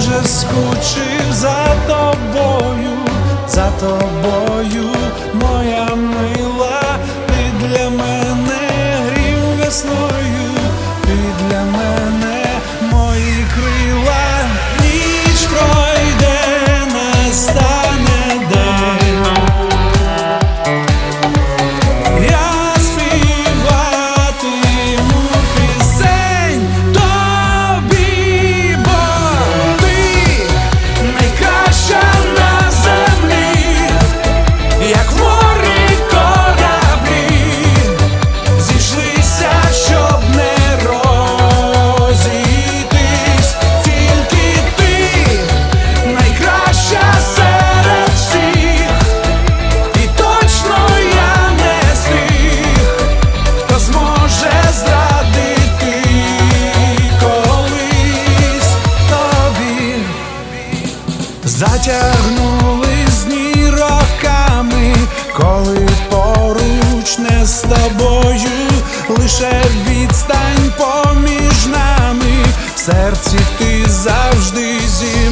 вже скучив за тобою, за тобою, моя. затягнули зні роками, коли поруч не з тобою, лише відстань поміж нами, в серці ти завжди зі.